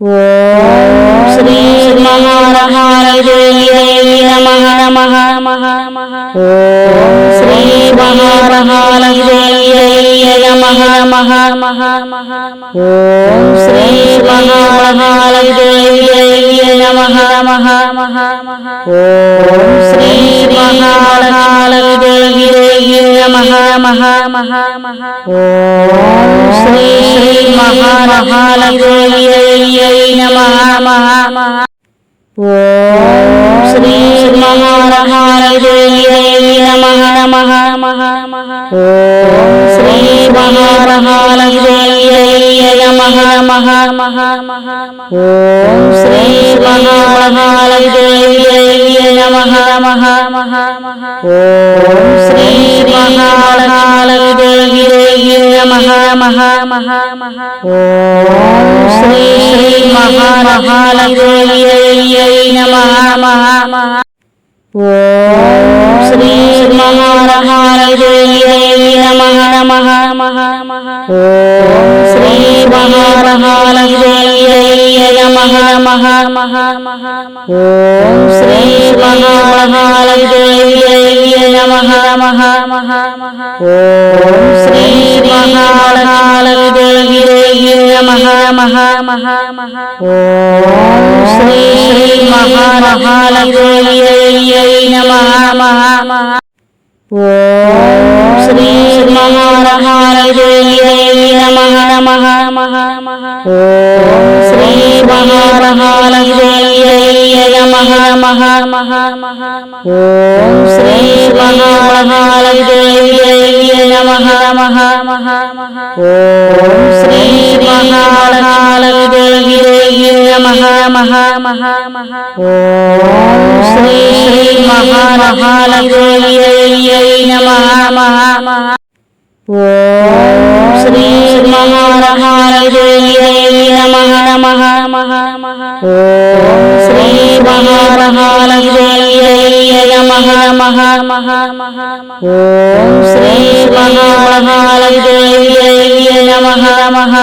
ఓం శ్రీ మహారహారదేవ్యై నమః నమః నమః నమః. ఓం శ్రీ మహారహారదేవ్యై నమః నమః నమః నమః ఓం శ్రీ నమః నమః నమః నమః. ఓం శ్రీ నమః. నమః నమః నమః. ఓం శ్రీ మహారహారదేవ్యై నమః నమః నమః. ఓం ఓం శ్రీ మహారహారదేవ్యై నమః నమః నమః నమః ఓం శ్రీ మహారహారదేవ్యై నమః నమః ఓం శ్రీ మహారహారదేవ్యై నమః నమః ఓం శ్రీ మహారహారదేవ్యై నమః నమః నమః ఓం శ్రీ మహారహారదేవ్యై నమః ఓం శ్రీ మహారహారదేవ్యై నమః నమః నమః నమః. ఓం శ్రీ ఓం శ్రీ ఓం శ్రీ ఓం శ్రీ మహారహారదేవ్యై నమః. నమః నమః నమః. ఓం ఓం శ్రీ మహారహారదేవ్యై నమః నమః ఓం శ్రీ మహారహారదేవ్యై నమః నమః ఓం శ్రీ మహారహారదేవ్యై నమః నమః ఓం శ్రీ మహారహారదేవ్యై నమః నమః ఓం శ్రీ మహారహారదేవ్యై నమః నమః నమః ఓం శ్రీ మహారహారదేవ్యై నమః నమః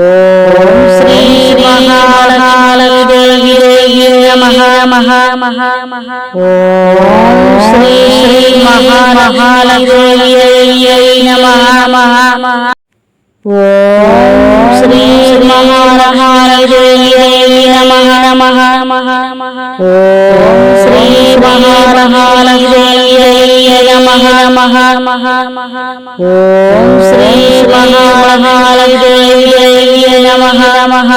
ఓం శ్రీ మహారహారదేవ్యై నమః నమః ఓం శ్రీ నమః నమః శ్రీ మహారహారదేవ్యై నమః నమః నమః నమః ఓం శ్రీ మహారహారదేవ్యై నమః నమః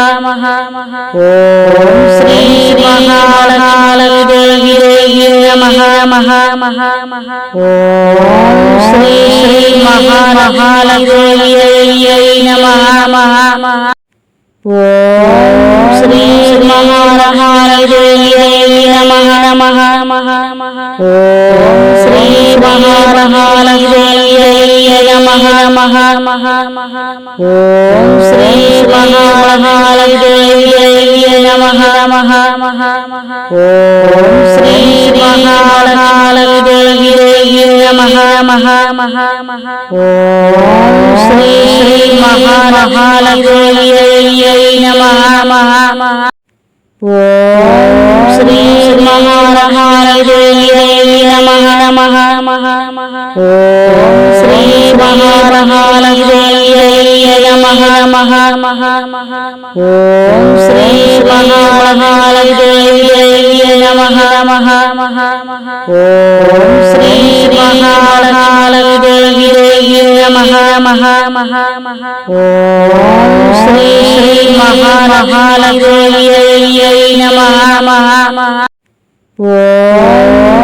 ఓం శ్రీ మహారహారదేవ్యై నమః నమః ఓం శ్రీ శ్రీ నమః నమః ఓం శ్రీ నమః ఓం శ్రీ మహారహారదేవ్యై నమః నమః ఓం శ్రీ మహారహారదేవ్యై నమః నమః ఓం శ్రీ మహారహారదేవ్యై నమః నమః నమః. ఓం శ్రీ మహారహారదేవ్యై నమః నమః నమః నమః. ఓం ఓం శ్రీ మహారహారదేవ్యై నమః నమః నమః. నమః ఓం శ్రీ మహారహారదేవ్యై నమః. నమః నమః నమః ఓం శ్రీ మహారహారదేవ్యై నమః నమః ఓం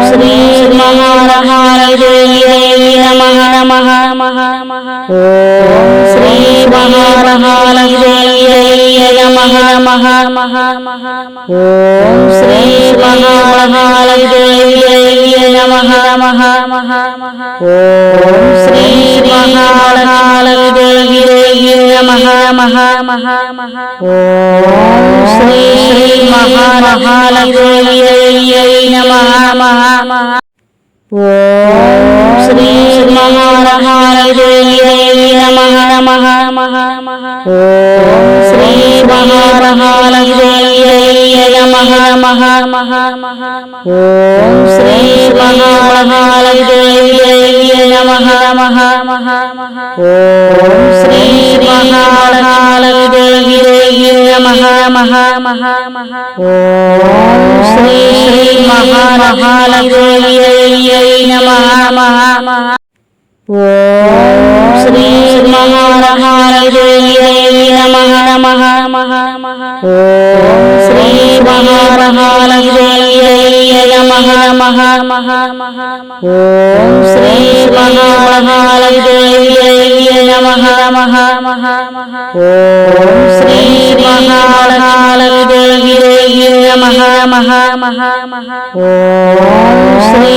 శ్రీ మహారహారదేవ్యై నమః ఓం శ్రీ మహారహారదేవ్యై నమః ఓం శ్రీ మహారహారదేవ్యై నమః ఓం శ్రీ మహారహారదేవ్యై నమః ఓం శ్రీ నమః నమః ఓం శ్రీ మహారహారదేవ్యై నమః నమః నమః నమః ఓం శ్రీ మహార నమః నమః నమః నమః ఓం శ్రీ నమః నమః నమః నమః ఓం శ్రీ నమః నమః నమః నమః ఓం శ్రీ మహాలక్ష్మీదేవ్యై నమః. నమః నమః ఓం శ్రీ మహాలక్ష్మీదేవ్యై నమః నమః నమః. ఓం ఓం శ్రీ మహాలక్ష్మీదేవ్యై నమః నమః ఓం శ్రీ మహాలక్ష్మీదేవ్యై నమః నమః ఓం శ్రీ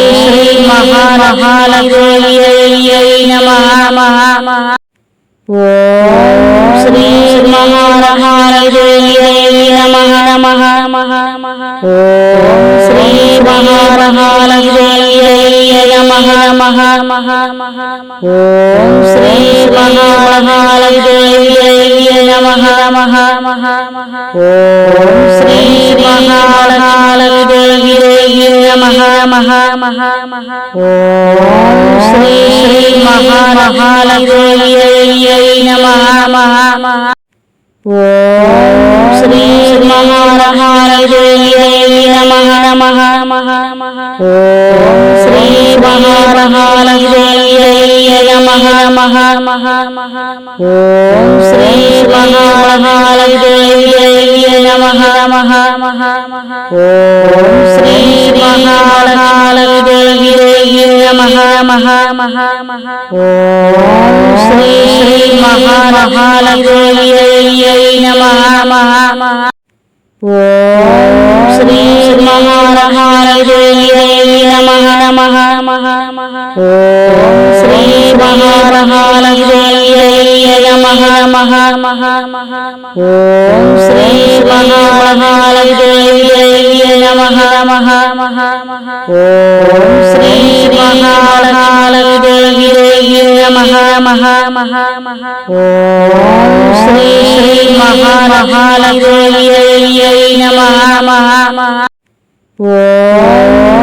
మహాలక్ష్మీదేవ్యై నమః నమః ఓం శ్రీ మహాలక్ష్మీదేవ్యై నమః నమః నమః నమః. నమః నమః నమః ఓం శ్రీ మహాలక్ష్మీదేవ్యై నమః. నమః నమః ఓం శ్రీ మహాలక్ష్మీదేవ్యై నమః. నమః ఓం శ్రీ మహాలక్ష్మీదేవ్యై నమః నమః ఓం శ్రీ మహాలక్ష్మీదేవ్యై నమః నమః నమః ఓం శ్రీ మహాలక్ష్మీదేవ్యై నమః నమః నమః ఓం శ్రీ నమః నమః ఓం శ్రీ నమః నమః నమః ఓం ఓం శ్రీ మహాలక్ష్మీదేవ్యై నమః నమః ఓం శ్రీ మహాలక్ష్మీదేవ్యై నమః నమః ఓం శ్రీ మహాలక్ష్మీదేవ్యై నమః నమః ఓం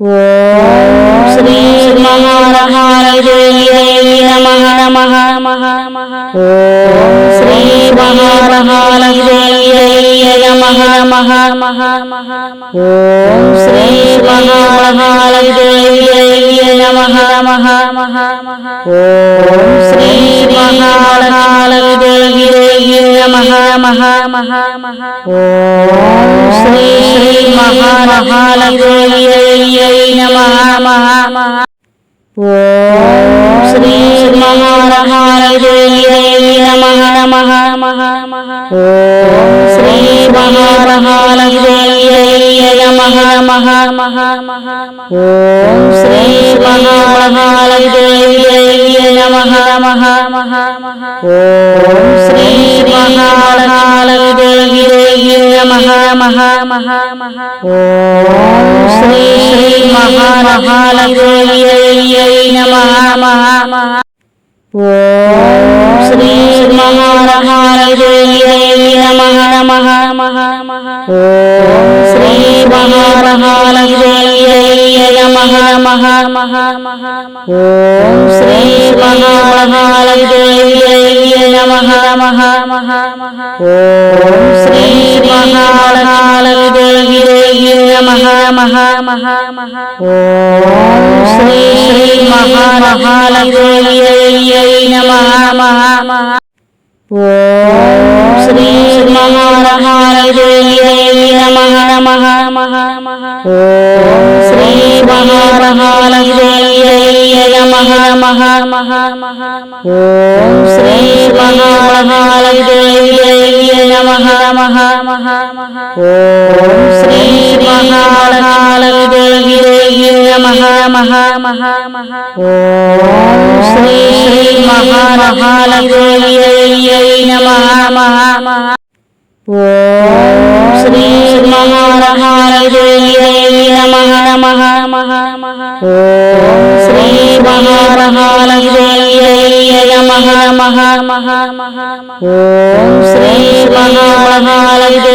శ్రీ మహాలక్ష్మీదేవ్యై నమః నమః నమః. ఓం శ్రీ మహాలక్ష్మీదేవ్యై నమః నమః నమః నమః. ఓం శ్రీ మహాలక్ష్మీదేవ్యై నమః నమః నమః నమః. ఓం శ్రీ మహాలక్ష్మీదేవ్యై నమః నమః నమః నమః. ఓం శ్రీ మహాలక్ష్మీదేవ్యై నమః నమః నమః ఓం శ్రీ మహాలక్ష్మీదేవ్యై నమ నమః నమః నమః ఓం శ్రీ మహాలక్ష్మీదేవ్యై నమ నమ నమ నమః ఓం శ్రీ మహాలక్ష్మీదేవ్యై నమ నమ నమ ఓం శ్రీ మహాలక్ష్మీదేవ్యై నమ నమ నమ ఓం శ్రీ మహాలక్ష్మీదేవ్యై శ్రీ మహాలక్ష్మీదేవ్యై నమః నమః నమః నమః ఓం श्रीमहामहालक्ष्मीदेव्यै नमः नमः नमः ॐ श्रीमहामहालक्ष्मीदेव्यै नमः नमः नमः ॐ श्रीमहामहालक्ष्मीदेव्यै नमः नमः नमः नमः ॐ श्रीमहामहालक्ष्मीदेव्यै नमः नमः नमः ॐ श्रीमारहारजयी नमः नमः नमः नमः। ఓం శ్రీ మహాలక్ష్మీదేవ్యై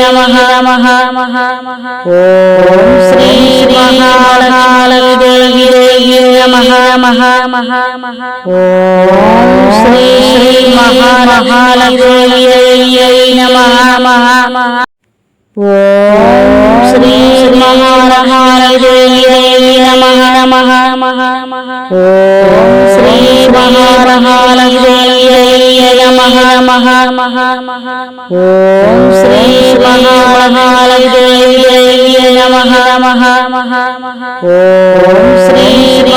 నమః నమః నమః ఓం శ్రీ మహాలక్ష్మీదేవ్యై నమః నమః ఓం శ్రీ మహాలక్ష్మీదేవ్యై నమః నమః ఓం శ్రీ మహారహారదేవి నమః నమః నమః నమః. ఓం శ్రీ మహారహారదేవి నమః నమః నమః నమః ఓం శ్రీ శ్రీ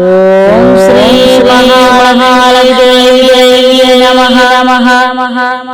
ఓం శ్రీ మహాలక్ష్మీ నమ నమ